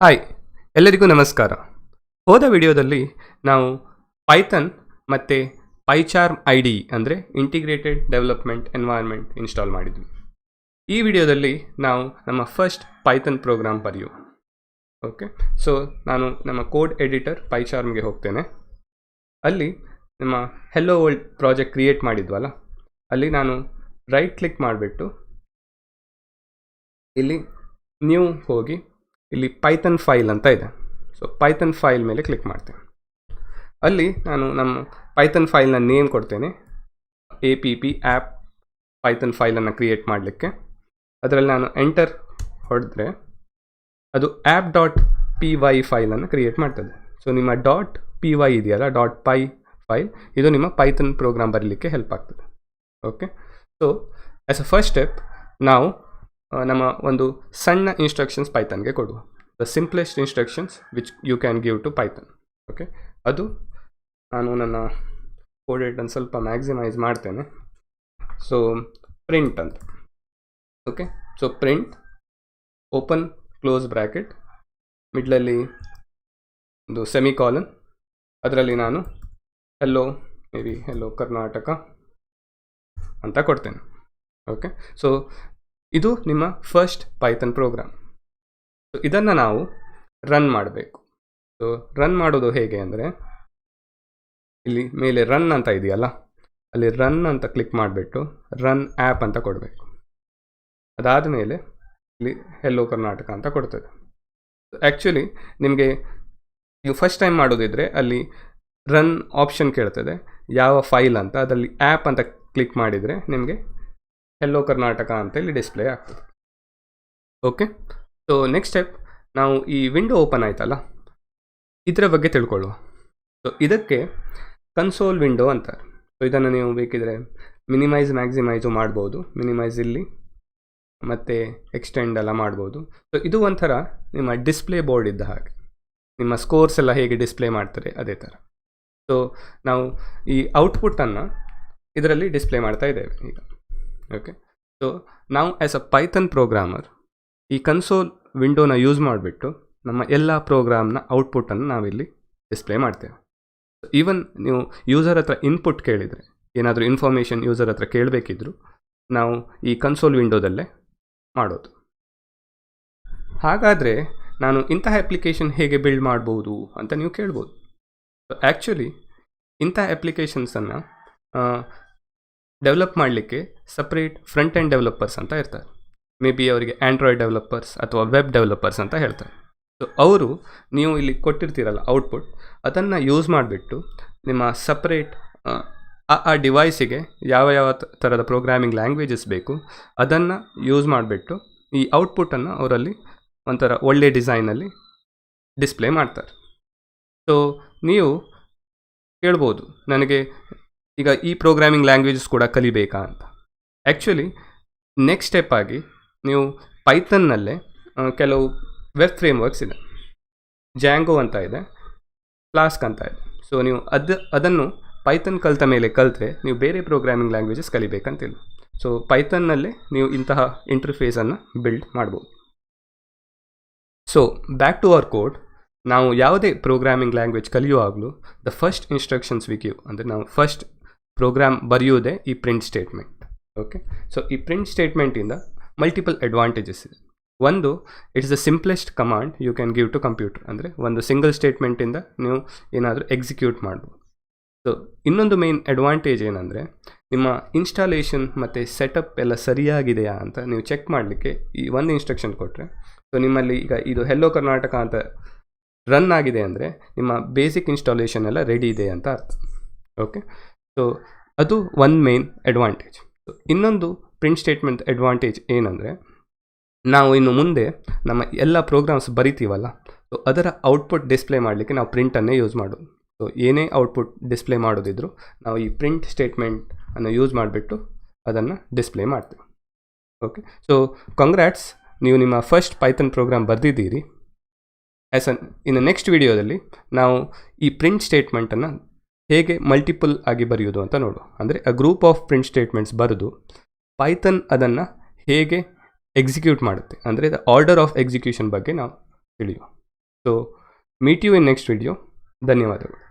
Hi, ಎಲ್ಲರಿಗೂ ನಮಸ್ಕಾರ. ಹೋದ ವಿಡಿಯೋದಲ್ಲಿ ನಾವು ಪೈಥನ್ ಮತ್ತು ಪೈಚಾರ್ಮ್ ಐ ಡಿ ಅಂದರೆ ಇಂಟಿಗ್ರೇಟೆಡ್ ಡೆವಲಪ್ಮೆಂಟ್ ಎನ್ವೈರ್ಮೆಂಟ್ ಇನ್ಸ್ಟಾಲ್ ಮಾಡಿದ್ವಿ. ಈ ವಿಡಿಯೋದಲ್ಲಿ ನಾವು ನಮ್ಮ ಫಸ್ಟ್ ಪೈಥನ್ ಪ್ರೋಗ್ರಾಮ್ ಬರೆಯು. ಓಕೆ ಸೊ ನಾನು ನಮ್ಮ ಕೋಡ್ ಎಡಿಟರ್ ಪೈಚಾರ್ಮ್ಗೆ ಹೋಗ್ತೇನೆ. ಅಲ್ಲಿ ನಮ್ಮ ಹೆಲೋ ವರ್ಲ್ಡ್ ಪ್ರಾಜೆಕ್ಟ್ ಕ್ರಿಯೇಟ್ ಮಾಡಿದ್ವಲ್ಲ? ಅಲ್ಲಿ ನಾನು ರೈಟ್ ಕ್ಲಿಕ್ ಮಾಡಿಬಿಟ್ಟು ಇಲ್ಲಿ ನ್ಯೂ ಹೋಗಿ ಇಲ್ಲಿ ಪೈಥನ್ ಫೈಲ್ ಅಂತ ಇದೆ. ಸೊ ಪೈಥನ್ ಫೈಲ್ ಮೇಲೆ ಕ್ಲಿಕ್ ಮಾಡ್ತೇನೆ. ಅಲ್ಲಿ ನಾನು ನಮ್ಮ ಪೈಥನ್ ಫೈಲ್ನ ನೇಮ್ ಕೊಡ್ತೇನೆ. A P P app Python ಫೈಲನ್ನು ಕ್ರಿಯೇಟ್ ಮಾಡಲಿಕ್ಕೆ. ಅದರಲ್ಲಿ ನಾನು ಎಂಟರ್ ಹೊಡೆದ್ರೆ ಅದು ಆ್ಯಪ್ ಡಾಟ್ ಪಿ ವೈ ಫೈಲನ್ನು ಕ್ರಿಯೇಟ್ ಮಾಡ್ತದೆ. ಸೊ ನಿಮ್ಮ ಡಾಟ್ ಪಿ ವೈ ಇದೆಯಲ್ಲ ಡಾಟ್ ಪೈ ಫೈಲ್ ಇದು ನಿಮ್ಮ ಪೈಥನ್ ಪ್ರೋಗ್ರಾಮ್ ಬರಲಿಕ್ಕೆ ಹೆಲ್ಪ್ ಆಗ್ತದೆ. Okay so as a first step ನಾವು ನಮ್ಮ ಒಂದು ಸಣ್ಣ ಇನ್ಸ್ಟ್ರಕ್ಷನ್ಸ್ ಪೈಥನ್ಗೆ ಕೊಡುವ. The simplest instructions which you can give to Python okay ಅದು ನಾನು ನನ್ನ ಕೋಡೆಟನ್ನು ಸ್ವಲ್ಪ ಮ್ಯಾಕ್ಸಿಮೈಸ್ ಮಾಡ್ತೇನೆ. ಸೊ ಪ್ರಿಂಟ್ ಅಂತ. Okay so print open close bracket ಮಿಡ್ಲಲ್ಲಿ ಒಂದು ಸೆಮಿ ಕಾಲನ್ ಅದರಲ್ಲಿ ನಾನು hello maybe hello Karnataka ಅಂತ ಕೊಡ್ತೇನೆ. ಓಕೆ ಸೊ ಇದು ನಿಮ್ಮ ಫಸ್ಟ್ ಪೈಥನ್ ಪ್ರೋಗ್ರಾಮ್ ಸೊ ಇದನ್ನು ನಾವು ರನ್ ಮಾಡಬೇಕು. ಸೊ ರನ್ ಮಾಡೋದು ಹೇಗೆ ಅಂದರೆ, ಇಲ್ಲಿ ಮೇಲೆ ರನ್ ಅಂತ ಇದೆಯಲ್ಲ, ಅಲ್ಲಿ ರನ್ ಅಂತ ಕ್ಲಿಕ್ ಮಾಡಿಬಿಟ್ಟು ರನ್ ಆ್ಯಪ್ ಅಂತ ಕೊಡಬೇಕು. ಅದಾದ ಮೇಲೆ ಇಲ್ಲಿ ಹೆಲ್ಲೋ ಕರ್ನಾಟಕ ಅಂತ ಕೊಡ್ತದೆ. ಆ್ಯಕ್ಚುಲಿ ನಿಮಗೆ ನೀವು ಫಸ್ಟ್ ಟೈಮ್ ಮಾಡೋದಿದ್ರೆ ಅಲ್ಲಿ ರನ್ ಆಪ್ಷನ್ ಕೇಳ್ತದೆ. ಯಾವ ಫೈಲ್ ಅಂತ, ಅದರಲ್ಲಿ ಆ್ಯಪ್ ಅಂತ ಕ್ಲಿಕ್ ಮಾಡಿದರೆ ನಿಮಗೆ ಹೆಲ್ಲೋ ಕರ್ನಾಟಕ ಅಂತ ಇಲ್ಲಿ ಡಿಸ್ಪ್ಲೇ ಆಗ್ತದೆ. ಓಕೆ ಸೊ ನೆಕ್ಸ್ಟ್ ಸ್ಟೆಪ್ ನಾವು ಈ ವಿಂಡೋ ಓಪನ್ ಆಯ್ತಲ್ಲ? ಇದರ ಬಗ್ಗೆ ತಿಳ್ಕೊಳ್ಳುವ. ಸೊ ಇದಕ್ಕೆ ಕನ್ಸೋಲ್ ವಿಂಡೋ ಅಂತಾರೆ ಸೊ ಇದನ್ನು ನೀವು ಬೇಕಿದ್ರೆ ಮಿನಿಮೈಸ್ ಮ್ಯಾಕ್ಸಿಮೈಸು ಮಾಡ್ಬೋದು. ಮಿನಿಮೈಸ್ ಇಲ್ಲಿ, ಮತ್ತು ಎಕ್ಸ್ಟೆಂಡ್ ಎಲ್ಲ ಮಾಡ್ಬೋದು. ಸೊ ಇದು ಒಂಥರ ನಿಮ್ಮ ಡಿಸ್ಪ್ಲೇ ಬೋರ್ಡ್ ಇದ್ದ ಹಾಗೆ. ನಿಮ್ಮ ಸ್ಕೋರ್ಸ್ ಎಲ್ಲ ಹೇಗೆ ಡಿಸ್ಪ್ಲೇ ಮಾಡ್ತಾರೆ ಅದೇ ಥರ ಸೊ ನಾವು ಈ ಔಟ್ಪುಟ್ಟನ್ನು ಇದರಲ್ಲಿ ಡಿಸ್ಪ್ಲೇ ಮಾಡ್ತಾ ಇದ್ದೇವೆ ಈಗ. ಓಕೆ ಸೊ ನಾವು ಆ್ಯಸ್ ಅ ಪೈಥನ್ ಪ್ರೋಗ್ರಾಮರ್ ಈ ಕನ್ಸೋಲ್ ವಿಂಡೋನ ಯೂಸ್ ಮಾಡಿಬಿಟ್ಟು ನಮ್ಮ ಎಲ್ಲ ಪ್ರೋಗ್ರಾಮ್ನ ಔಟ್ಪುಟನ್ನು ನಾವಿಲ್ಲಿ ಡಿಸ್ಪ್ಲೇ ಮಾಡ್ತೇವೆ. ಈವನ್ ನೀವು ಯೂಸರ್ ಹತ್ರ ಇನ್ಪುಟ್ ಕೇಳಿದರೆ, ಏನಾದರೂ ಇನ್ಫಾರ್ಮೇಷನ್ ಯೂಸರ್ ಹತ್ರ ಕೇಳಬೇಕಿದ್ರು, ನಾವು ಈ ಕನ್ಸೋಲ್ ವಿಂಡೋದಲ್ಲೇ ಮಾಡೋದು. ಹಾಗಾದರೆ ನಾನು ಇಂತಹ ಅಪ್ಲಿಕೇಶನ್ ಹೇಗೆ ಬಿಲ್ಡ್ ಮಾಡ್ಬೋದು ಅಂತ ನೀವು ಕೇಳ್ಬೋದು. ಆ್ಯಕ್ಚುಲಿ ಇಂಥ ಅಪ್ಲಿಕೇಶನ್ಸನ್ನು ಡೆವಲಪ್ ಮಾಡಲಿಕ್ಕೆ ಸಪ್ರೇಟ್ ಫ್ರಂಟ್ ಆ್ಯಂಡ್ ಡೆವಲಪರ್ಸ್ ಅಂತ ಇರ್ತಾರೆ. ಮೇ ಬಿ ಅವರಿಗೆ ಆ್ಯಂಡ್ರಾಯ್ಡ್ ಡೆವಲಪರ್ಸ್ ಅಥವಾ ವೆಬ್ ಡೆವಲಪರ್ಸ್ ಅಂತ ಹೇಳ್ತಾರೆ. ಸೊ ಅವರು ನೀವು ಇಲ್ಲಿ ಕೊಟ್ಟಿರ್ತೀರಲ್ಲ ಔಟ್ಪುಟ್ ಅದನ್ನು ಯೂಸ್ ಮಾಡಿಬಿಟ್ಟು ನಿಮ್ಮ ಸಪ್ರೇಟ್ ಆ ಆ ಡಿವೈಸಿಗೆ ಯಾವ ಯಾವ ಥರದ ಪ್ರೋಗ್ರಾಮಿಂಗ್ ಲ್ಯಾಂಗ್ವೇಜಸ್ ಬೇಕು, ಅದನ್ನು ಯೂಸ್ ಮಾಡಿಬಿಟ್ಟು ಈ ಔಟ್ಪುಟನ್ನು ಅವರಲ್ಲಿ ಒಂಥರ ಒಳ್ಳೆ ಡಿಸೈನಲ್ಲಿ ಡಿಸ್ಪ್ಲೇ ಮಾಡ್ತಾರೆ. ಸೊ ನೀವು ಕೇಳ್ಬೋದು, ನನಗೆ ಈಗ ಈ ಪ್ರೋಗ್ರಾಮಿಂಗ್ ಲ್ಯಾಂಗ್ವೇಜಸ್ ಕೂಡ ಕಲಿಬೇಕಾ ಅಂತ. ಆ್ಯಕ್ಚುಲಿ ನೆಕ್ಸ್ಟ್ ಸ್ಟೆಪ್ ಆಗಿ ನೀವು ಪೈಥನ್ನಲ್ಲೇ ಕೆಲವು ವೆಬ್ ಫ್ರೇಮ್ವರ್ಕ್ಸ್ ಇದೆ. ಜ್ಯಾಂಗೋ ಅಂತ ಇದೆ ಫ್ಲಾಸ್ಕ್ ಅಂತ ಇದೆ. ಸೊ ನೀವು ಅದು, ಅದನ್ನು ಪೈಥನ್ ಕಲಿತ ಮೇಲೆ ಕಲಿತ್ರೆ ನೀವು ಬೇರೆ ಪ್ರೋಗ್ರಾಮಿಂಗ್ ಲ್ಯಾಂಗ್ವೇಜಸ್ ಕಲಿಬೇಕಂತಿಲ್ಲ ಸೊ ಪೈಥನ್ನಲ್ಲೇ ನೀವು ಇಂತಹ ಇಂಟರ್ಫೇಸನ್ನು ಬಿಲ್ಡ್ ಮಾಡ್ಬೋದು. So back to our code ನಾವು ಯಾವುದೇ programming language ಕಲಿಯುವಾಗಲೂ the first instructions we give ಅಂದರೆ ನಾವು ಫಸ್ಟ್ ಪ್ರೋಗ್ರಾಮ್ ಬರೆಯುವುದೇ ಈ ಪ್ರಿಂಟ್ ಸ್ಟೇಟ್ಮೆಂಟ್ ಓಕೆ ಸೊ ಈ ಪ್ರಿಂಟ್ ಸ್ಟೇಟ್ಮೆಂಟಿಂದ ಮಲ್ಟಿಪಲ್ ಅಡ್ವಾಂಟೇಜಸ್ ಇದೆ. ಒಂದು it's the simplest command you can give to computer ಅಂದರೆ ಒಂದು ಸಿಂಗಲ್ ಸ್ಟೇಟ್ಮೆಂಟಿಂದ ನೀವು ಏನಾದರೂ ಎಕ್ಸಿಕ್ಯೂಟ್ ಮಾಡ್ಬೋದು. ಸೊ ಇನ್ನೊಂದು ಮೇನ್ ಅಡ್ವಾಂಟೇಜ್ ಏನಂದರೆ, ನಿಮ್ಮ ಇನ್ಸ್ಟಾಲೇಷನ್ ಮತ್ತು ಸೆಟಪ್ ಎಲ್ಲ ಸರಿಯಾಗಿದೆಯಾ ಅಂತ ನೀವು ಚೆಕ್ ಮಾಡಲಿಕ್ಕೆ ಈ ಒಂದು ಇನ್ಸ್ಟ್ರಕ್ಷನ್ ಕೊಟ್ಟರೆ ಸೊ ನಿಮ್ಮಲ್ಲಿ ಈಗ ಇದು ಹೆಲ್ಲೋ ಕರ್ನಾಟಕ ಅಂತ ರನ್ ಆಗಿದೆ ಅಂದರೆ, ನಿಮ್ಮ ಬೇಸಿಕ್ ಇನ್ಸ್ಟಾಲೇಷನ್ ಎಲ್ಲ ರೆಡಿ ಇದೆ ಅಂತ ಅರ್ಥ. ಓಕೆ ಸೊ ಅದು ಒನ್ ಮೇನ್ ಅಡ್ವಾಂಟೇಜ್ ಇನ್ನೊಂದು ಪ್ರಿಂಟ್ ಸ್ಟೇಟ್ಮೆಂಟ್ ಅಡ್ವಾಂಟೇಜ್ ಏನಂದರೆ, ನಾವು ಇನ್ನು ಮುಂದೆ ನಮ್ಮ ಎಲ್ಲ ಪ್ರೋಗ್ರಾಮ್ಸ್ ಬರಿತೀವಲ್ಲ ಸೊ ಅದರ ಔಟ್ಪುಟ್ ಡಿಸ್ಪ್ಲೇ ಮಾಡಲಿಕ್ಕೆ ನಾವು ಪ್ರಿಂಟನ್ನೇ ಯೂಸ್ ಮಾಡೋದು. ಸೊ ಏನೇ ಔಟ್ಪುಟ್ ಡಿಸ್ಪ್ಲೇ ಮಾಡೋದಿದ್ರು, ನಾವು ಈ ಪ್ರಿಂಟ್ ಸ್ಟೇಟ್ಮೆಂಟನ್ನು ಯೂಸ್ ಮಾಡಿಬಿಟ್ಟು ಅದನ್ನು ಡಿಸ್ಪ್ಲೇ ಮಾಡ್ತೀವಿ. ಓಕೆ ಸೊ ಕಂಗ್ರ್ಯಾಟ್ಸ್ ನೀವು ನಿಮ್ಮ ಫಸ್ಟ್ ಪೈಥನ್ ಪ್ರೋಗ್ರಾಮ್ ಬರೆದಿದ್ದೀರಿ. ಆ್ಯಸ್ ಅನ್ ಇನ್ನು ನೆಕ್ಸ್ಟ್ ವಿಡಿಯೋದಲ್ಲಿ ನಾವು ಈ ಪ್ರಿಂಟ್ ಸ್ಟೇಟ್ಮೆಂಟನ್ನು ಹೇಗೆ ಮಲ್ಟಿಪಲ್ ಆಗಿ ಬರೆಯೋದು ಅಂತ ನೋಡು. ಅಂದರೆ ಅ ಗ್ರೂಪ್ ಆಫ್ ಪ್ರಿಂಟ್ ಸ್ಟೇಟ್ಮೆಂಟ್ಸ್ ಬರೆದು ಪೈಥನ್ ಅದನ್ನು ಹೇಗೆ ಎಕ್ಸಿಕ್ಯೂಟ್ ಮಾಡುತ್ತೆ. ಅಂದರೆ ದ ಆರ್ಡರ್ ಆಫ್ ಎಕ್ಸಿಕ್ಯೂಷನ್ ಬಗ್ಗೆ ನಾವು ತಿಳಿಯುವ so meet you in next video ಧನ್ಯವಾದಗಳು.